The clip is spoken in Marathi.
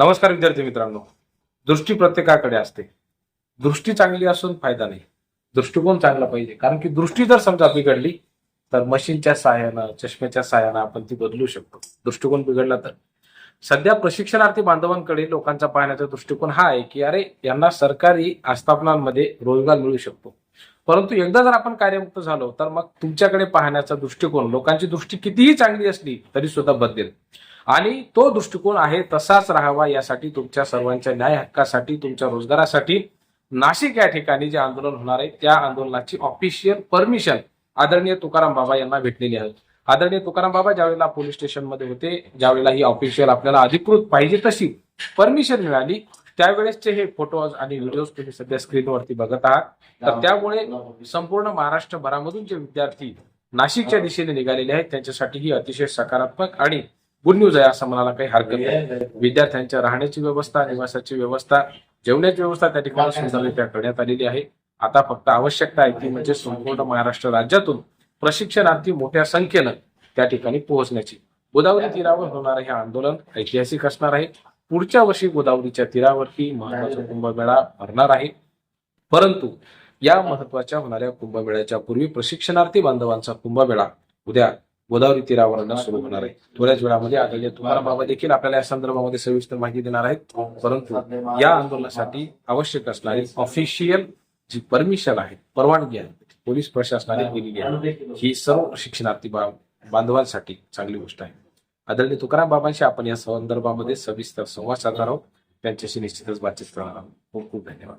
नमस्कार विद्यार्थी मित्रांनो. दृष्टी प्रत्येकाकडे असते. दृष्टी चांगली असून फायदा नाही. दृष्टिकोन चांगला पाहिजे. कारण की दृष्टी जर समजा बिघडली तर मशीनच्या सहाय्यानं चष्म्याच्या सहाय्यानं आपण ती बदलू शकतो. दृष्टिकोन बिघडला तर. सध्या प्रशिक्षणार्थी बांधवांकडे लोकांचा पाहण्याचा दृष्टिकोन हा आहे की अरे यांना सरकारी आस्थापनांमध्ये रोजगार मिळू शकतो. परंतु एकदा जर आपण कार्यमुक्त झालो तर मग तुमच्याकडे पाहण्याचा दृष्टिकोन लोकांची दृष्टी कितीही चांगली असली तरी सुद्धा बदलेल आणि तो दृष्टिकोन आहे तसाच राहावा यासाठी तुमच्या सर्वांच्या न्याय हक्कासाठी तुमच्या रोजगारासाठी. नाशिक या ठिकाणी जे आंदोलन होणार आहे त्या आंदोलनाची ऑफिशियल परमिशन आदरणीय तुकाराम बाबा यांना भेटलेली आहे. आदरणीय तुकाराम बाबा ज्यावेळेला पोलीस स्टेशनमध्ये होते ज्यावेळेला ही ऑफिशियल आपल्याला अधिकृत पाहिजे तशी परमिशन मिळाली त्यावेळेसचे हे फोटोज आणि व्हिडिओज तुम्ही सध्या स्क्रीनवरती बघत आहात. तर त्यामुळे संपूर्ण महाराष्ट्रभरामधून जे विद्यार्थी नाशिकच्या दिशेने निघालेले आहेत. त्यांच्यासाठी ही अतिशय सकारात्मक आणि गुड न्यूज आहे असं म्हणायला काही हरकत नाही. विद्यार्थ्यांच्या राहण्याची व्यवस्था निवासाची व्यवस्था जेवण्याची व्यवस्था त्या ठिकाणी सुंदररित्या करण्यात आलेली आहे. आता फक्त आवश्यकता आहे ती म्हणजे संपूर्ण महाराष्ट्र राज्यातून प्रशिक्षणार्थी मोठ्या संख्येनं त्या ठिकाणी पोहोचण्याची. गोदावरी तीरावर होणारं हे आंदोलन ऐतिहासिक असणार आहे. पुढच्या वर्षी गोदावरीच्या तीरावरती महत्त्वाचा कुंभमेळा भरणार आहे. परंतु या महत्त्वाच्या होणाऱ्या कुंभमेळ्याच्या पूर्वी प्रशिक्षणार्थी बांधवांचा कुंभमेळा उद्या गोदावरी तीरावर सुरू होणार आहे. थोड्याच वेळामध्ये आदरणीय तुकाराम बाबा देखील आपल्याला या संदर्भामध्ये सविस्तर माहिती देणार आहेत. परंतु या आंदोलनासाठी आवश्यक असणारी ऑफिशियल जी परमिशन आहे परवानगी आहे पोलीस प्रशासनाने दिलेली आहे. ही सर्व प्रशिक्षणार्थी बा- बांधवांसाठी चांगली गोष्ट आहे. आदरणीय तुकाराम बाबांशी आपण या संदर्भामध्ये सविस्तर संवाद साधणार आहोत. त्यांच्याशी निश्चितच बातचीत करणार आहोत. खूप खूप धन्यवाद.